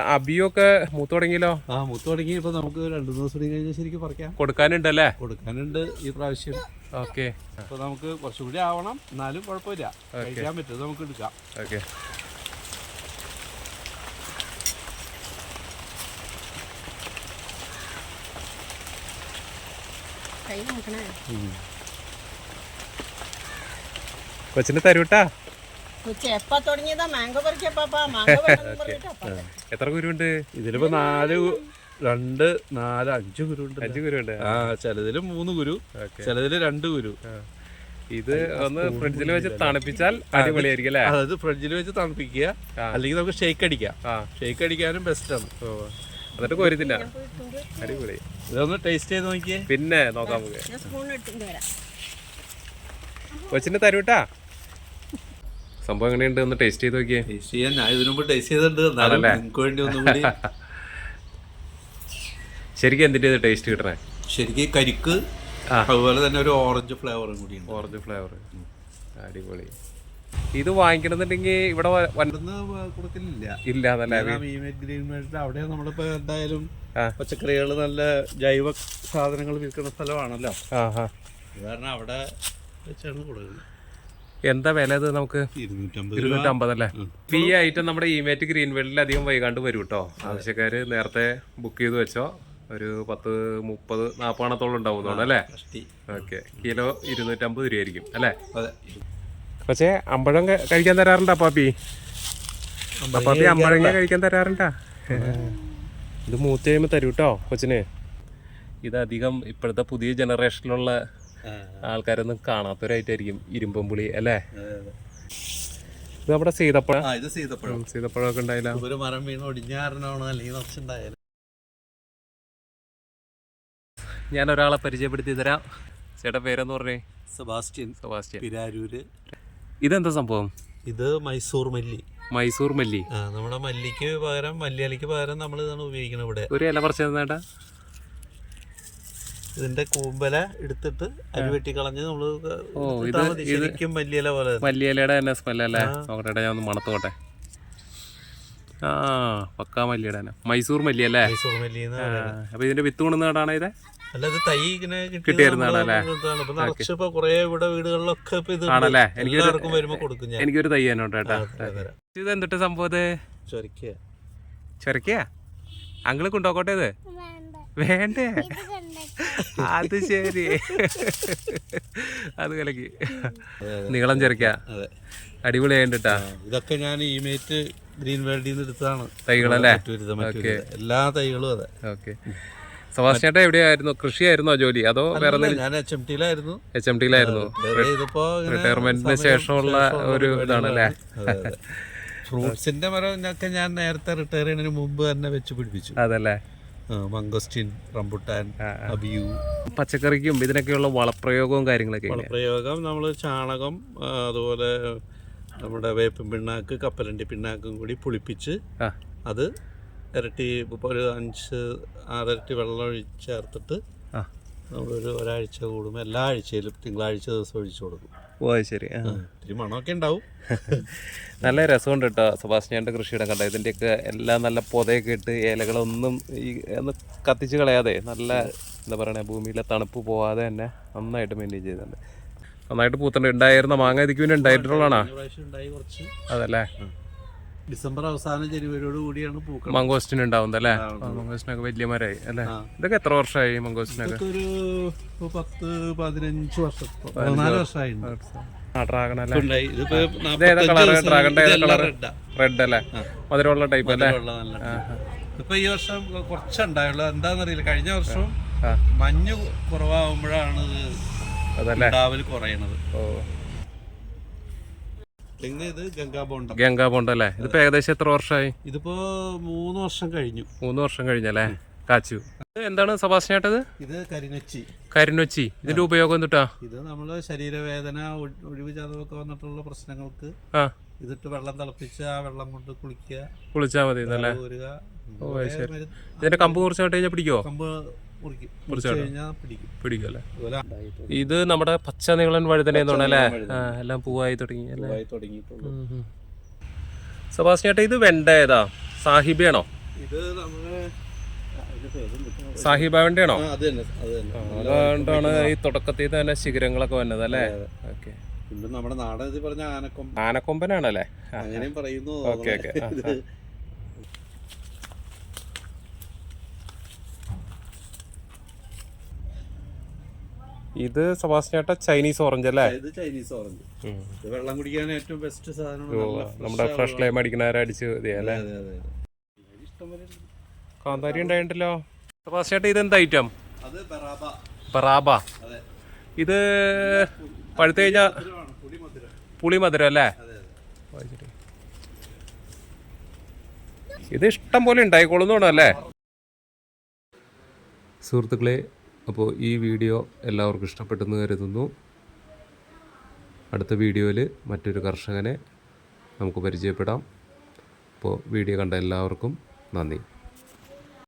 അബിയൊക്കെ മൂത്ത് തുടങ്ങിയല്ലോ? ആ മൂത്ത് തുടങ്ങി. ഇപ്പൊ നമുക്ക് രണ്ടു ദിവസം കൂടി കഴിഞ്ഞാൽ ശരിക്കും പറിക്കാം. കൊടുക്കാനുണ്ടല്ലേ? കൊടുക്കാനുണ്ട് ഈ പ്രാവശ്യം. ഓക്കെ. അപ്പൊ നമുക്ക് കുറച്ചുകൂടി ആവണം. എന്നാലും കുഴപ്പമില്ല. കഴിക്കാൻ പറ്റും നമുക്ക് എടുക്കാം. ഓക്കെ. കൊച്ചിന് തരൂട്ടാ? എത്ര കുരുണ്ട് ഇതിലിപ്പോ നാല് രണ്ട് നാല് അഞ്ച് കുരുണ്ട് ഉണ്ട് അഞ്ച് കുരുണ്ട് ആ ചിലതിൽ മൂന്ന് കുരു ചിലതിൽ രണ്ട് കുരു. ഇത് ഒന്ന് ഫ്രിഡ്ജിൽ വെച്ച് തണുപ്പിച്ചാൽ അടിപൊളിയായിരിക്കും അല്ലേ? അതായത് ഫ്രിഡ്ജിൽ വെച്ച് തണുപ്പിക്കുക അല്ലെങ്കിൽ നമുക്ക് ഷേക്ക് അടിക്കാം. ആ. ഷേക്ക് അടിക്കാനും ബെസ്റ്റ് ആണ്. എന്നിട്ട് കോരിത്തില്ല. അടിപൊളി. ഇതൊന്ന് ടേസ്റ്റ് ചെയ്ത് നോക്കിയേ. പിന്നെ നോക്കാം നമുക്ക്. കൊച്ചിന്റെ തരൂട്ടാ? സംഭവം എങ്ങനെയുണ്ട്? ഒന്ന് ടേസ്റ്റ് ചെയ്ത് നോക്കിയേ. ടേസ്റ്റ് ചെയ്യാൻ ഞാൻ ഇതിനു മുമ്പ് ടേസ്റ്റ് ചെയ്തിട്ടുണ്ട്. എന്നാലും ആണല്ലേ? നിങ്ങൾക്ക് വേണ്ടി ഒന്നും കൂടി. ശരിക്കും എന്തിന്റെ ടേസ്റ്റ് കിട്ടണേ? ശരിക്കും കരിക്ക്. അതുപോലെ തന്നെ ഒരു ഓറഞ്ച് ഫ്ലേവറും കൂടി ഓറഞ്ച് ഫ്ലേവർ അടിപൊളി. ഇത് വാങ്ങിക്കണമെന്നുണ്ടെങ്കിൽ ഇവിടെ കൊടുക്കലില്ല. ഇല്ല അവിടെ നമ്മളിപ്പോ എന്തായാലും പച്ചക്കറികൾ നല്ല ജൈവ സാധനങ്ങൾ വിൽക്കുന്ന സ്ഥലമാണല്ലോ. കാരണം അവിടെ വെച്ചാണ് കൊടുക്കുന്നത് എന്താ വില ഇത് നമുക്ക്? ഇരുന്നൂറ്റമ്പത് അല്ലേ? ഈ ഐറ്റം നമ്മുടെ ഇമേറ്റ് ഗ്രീൻ വേൾഡിൽ അധികം വൈകാണ്ട് വരും കേട്ടോ ആവശ്യക്കാര് നേരത്തെ ബുക്ക് ചെയ്ത് വെച്ചോ. ഒരു പത്ത് മുപ്പത് നാൽപ്പണത്തോളം ഉണ്ടാവുന്നുണ്ട് അല്ലേ? ഓക്കെ കിലോ ഇരുന്നൂറ്റമ്പത് രൂപയായിരിക്കും അല്ലേ? അതെ. പക്ഷേ അമ്പഴം കഴിക്കാൻ തരാറുണ്ടോ പാപ്പി? അപ്പാപ്പി അമ്പഴങ്ങ കഴിക്കാൻ തരാറുണ്ടാ? ഇത് മൂത്ത് കഴിയുമ്പോൾ തരൂ കേട്ടോ കൊച്ചിന്. ഇതധികം ഇപ്പോഴത്തെ പുതിയ ജനറേഷനിലുള്ള ആൾക്കാരൊന്നും കാണാത്തൊരായിട്ടായിരിക്കും ഇരുമ്പം പുളി അല്ലേ. ഇത് നമ്മുടെ സീതപ്പഴം. ഇത് സീതപ്പഴം. സീതപ്പഴമൊക്കെ ഉണ്ടായില്ല. ഒരു മരം വീണ് ഒടിഞ്ഞാറിനാണോ അല്ലെങ്കിൽ നിറച്ചുണ്ടായാലും ഞാൻ ഒരാളെ പരിചയപ്പെടുത്തി തരാം. ചേട്ടാ പേരെന്ന് പറഞ്ഞേ? സെബാസ്റ്റ്യൻ സെബാസ്റ്റ്യൻ. പിരാരൂര്. ഇതെന്താ സംഭവം? ഇത് മൈസൂർ മല്ലി. മൈസൂർ മല്ലി. നമ്മുടെ മല്ലിക്ക് പകരം മല്ലിയലയ്ക്ക് പകരം നമ്മൾ ഇതാണ് ഉപയോഗിക്കുന്നത് ഇവിടെ. ഒരു ഇല പറിച്ചു തന്നേട്ടാ ഇതിന്റെ കൂമ്പല എടുത്തിട്ട് അരി വെട്ടി കളഞ്ഞ് നമ്മൾ ശരിക്കും മല്ലിയില പോലെ തന്നെ. മല്ലിയിലയുടെ തന്നെ സ്മെല്ലല്ലേ നോക്കട്ടെ ഞാൻ ഒന്ന് മണത്തോട്ടെ. ആ പക്കാ മല്ലിയുടെ തന്നെ. മൈസൂർ മല്ലി അല്ലേ? മൈസൂർ മല്ലി. അപ്പൊ ഇതിന്റെ വിത്ത് കൊണ്ടു ഇത്? അല്ല ഇത് തൈ ഇങ്ങനെ ഇവിടെ വീടുകളിലൊക്കെ ഇത് ആണല്ലേ? വരുമ്പോ കൊടുക്കും ഞാൻ. എനിക്കൊരു തൈ സംഭവത് ചൊരക്കിയ തരാം. ഇത് എന്തിട്ട് സംഭവം ഇത്? ചൊരക്കുക ചൊരക്കയാ? അങ്കിൾ കൊണ്ടോക്കോട്ടെ ഇത്? വേണ്ടേ. അത് ശരി. അത് കലക്കി. നീളം ചെറുക്ക. അടിപൊളി അടിപൊളിയായിട്ടാ ഇതൊക്കെ ഞാൻ ഇമേറ്റ് ഗ്രീൻ വേൾഡിൽ നിന്ന് എടുത്തതാണ്. തൈകളല്ലേ? എല്ലാ തൈകളും അതെ. ഓക്കെ. സവാസ് ചേട്ടാ എവിടെയായിരുന്നു? കൃഷിയായിരുന്നോ ജോലി? അതോ വേറെ ഞാൻ എച്ച് എം ടിയിലായിരുന്നു എച്ച് എം ടിയിലായിരുന്നു റിട്ടയർമെന്റിന് ശേഷമുള്ള ഒരു ഇതാണല്ലേ? അല്ലേ. ഫ്രൂട്ട്സിന്റെ മരം ഞാൻ നേരത്തെ റിട്ടയർ ചെയ്യുന്നതിന് മുമ്പ് തന്നെ വെച്ച് പിടിപ്പിച്ചു. അതല്ലേ? Mangosteen rambutan. അബിയു പച്ചക്കറിക്കും ഇതിനൊക്കെയുള്ള വളപ്രയോഗവും കാര്യങ്ങളൊക്കെ? വളപ്രയോഗം നമ്മൾ ചാണകം അതുപോലെ നമ്മുടെ വേപ്പിൻ പിണ്ണാക്ക് കപ്പലണ്ടി പിണ്ണാക്കും കൂടി പുളിപ്പിച്ച് അത് ഇരട്ടി ഒരു അഞ്ച് ആറിരട്ടി വെള്ളം ഒഴി ചേർത്തിട്ട് നമ്മളൊരു ഒരാഴ്ച കൂടുമ്പോൾ എല്ലാ ആഴ്ചയിലും തിങ്കളാഴ്ച ദിവസം ഒഴിച്ചു കൊടുക്കും. ഓ ശരി. ഇത്തിരി മണമൊക്കെ ഉണ്ടാവും. നല്ല രസമുണ്ട് കേട്ടോ. സുഭാഷിന്റെ കൃഷിയുടെ കണ്ട. ഇതിന്റെയൊക്കെ എല്ലാം നല്ല പൊതയൊക്കെ ഇട്ട് ഇലകളൊന്നും ഈ ഒന്ന് കത്തിച്ച് കളയാതെ നല്ല എന്താ പറയുക ഭൂമിയിലെ തണുപ്പ് പോവാതെ തന്നെ നന്നായിട്ട് മെയിന്റെയിൻ ചെയ്തിട്ടുണ്ട്. നന്നായിട്ട് പൂത്തുണ്ട് ഉണ്ടായിരുന്ന മാങ്ങ ഇതിക്ക് പിന്നെ ഉണ്ടായിട്ടുള്ളതാണോ? അതല്ലേ? ഡിസംബർ അവസാനം ജനുവരിയോട് കൂടിയാണ് പൂക്കൾ മംഗോസ്റ്റിൻ ഉണ്ടാവുന്നത് അല്ലേ മംഗോസ്റ്റിനൊക്കെ വലിയ മരമായി അല്ലേ? ഇതൊക്കെ എത്ര വർഷമായി മംഗോസ്റ്റിനൊക്കെ ഒരു പത്ത് പതിനഞ്ച് വർഷം. പതിനാല് വർഷമായി ആ ഡ്രാഗൺ അല്ലേ? ഏതാ കളർ ഡ്രാഗണിന്റെ ഏതാ കളർ റെഡ്. അല്ലേ? മധുരമുള്ള ടൈപ്പ് അല്ലേ? നല്ല ഇപ്പൊ ഈ വർഷം കുറച്ചുണ്ടായുള്ളൂ. എന്താന്നറിയില്ല. കഴിഞ്ഞ വർഷം മഞ്ഞ് കുറവാകുമ്പോഴാണ് അതല്ലേ? കുറയണത്. ഓ. ഇത് ഗംഗാബോണ്ടം ഗംഗാ പോണ്ട് അല്ലേ? ഇതിപ്പോ ഏകദേശം എത്ര വർഷമായി? ഇതിപ്പോ മൂന്ന് വർഷം കഴിഞ്ഞു. മൂന്ന് വർഷം കഴിഞ്ഞല്ലേ കാച്ചു. ഇത് എന്താണ് സഭാഷണേട്ടത് ഇത്? കരിനൊച്ചി. കരിനൊച്ചി. ഇതിന്റെ ഉപയോഗം എന്തുട്ടാ? ഇത് നമ്മൾ ശരീരവേദന ഒഴി- ഒഴിവ് ചതവൊക്കെ വന്നിട്ടുള്ള പ്രശ്നങ്ങൾക്ക് ഇതിട്ട് വെള്ളം തിളപ്പിച്ച് ആ വെള്ളം കൊണ്ട് കുളിക്കുക. കുളിച്ചാ മതി ഇതിന്റെ കമ്പ് കുറച്ച് കഴിഞ്ഞാൽ പിടിക്കോ കമ്പ് ഇത് നമ്മുടെ പച്ച നീളൻ വഴുതനയെന്ന് അല്ലേ എല്ലാം പൂവായി തുടങ്ങി സഭാഷണേട്ട ഇത് വെണ്ട ഏതാ? സാഹിബിയാണോ? ഇത് സാഹിബ വെണ്ടയാണോ അതുകൊണ്ടാണ് ഈ തുടക്കത്തിൽ തന്നെ ശിഖരങ്ങളൊക്കെ വന്നത് അല്ലേ? ഓക്കെ. നമ്മുടെ ഇത് പറഞ്ഞ ആനക്കൊമ്പ. ആനക്കൊമ്പനാണല്ലേ? അങ്ങനെയും പറയുന്നു ഓക്കെ ഓക്കെ. ഇത് സബാസ്റ്റിനേട്ട ചൈനീസ് ഓറഞ്ച് അല്ലേ? ഇത് ചൈനീസ് ഓറഞ്ച്. ഇത് വെള്ളം കുടിക്കാൻ ഏറ്റവും ബെസ്റ്റ് സാധനം ഓ, നമ്മുടെ ഫ്രഷ് ലൈം അടിക്കണവരടിച്ച് അടിച്ച് അല്ലേ. കാന്താരി ഉണ്ടായിട്ടല്ലോ സബാസ്റ്റിനേട്ട ഇത് എന്താ ഐറ്റം അത് ബറാബ. ഇത് പഴുത്തു കഴിഞ്ഞാൽ പുളിമധുരം. പുളി മധുരം അല്ലേ? അതെ അതെ. അത് ഇത് ഇഷ്ടം പോലെ ഉണ്ടായിക്കോളുന്നു അല്ലേ? സുഹൃത്തുക്കളെ അപ്പോൾ ഈ വീഡിയോ എല്ലാവർക്കും ഇഷ്ടപ്പെട്ടെന്ന് കരുതുന്നു. അടുത്ത വീഡിയോയിൽ മറ്റൊരു കർഷകനെ നമുക്ക് പരിചയപ്പെടാം. അപ്പോൾ വീഡിയോ കണ്ട എല്ലാവർക്കും നന്ദി.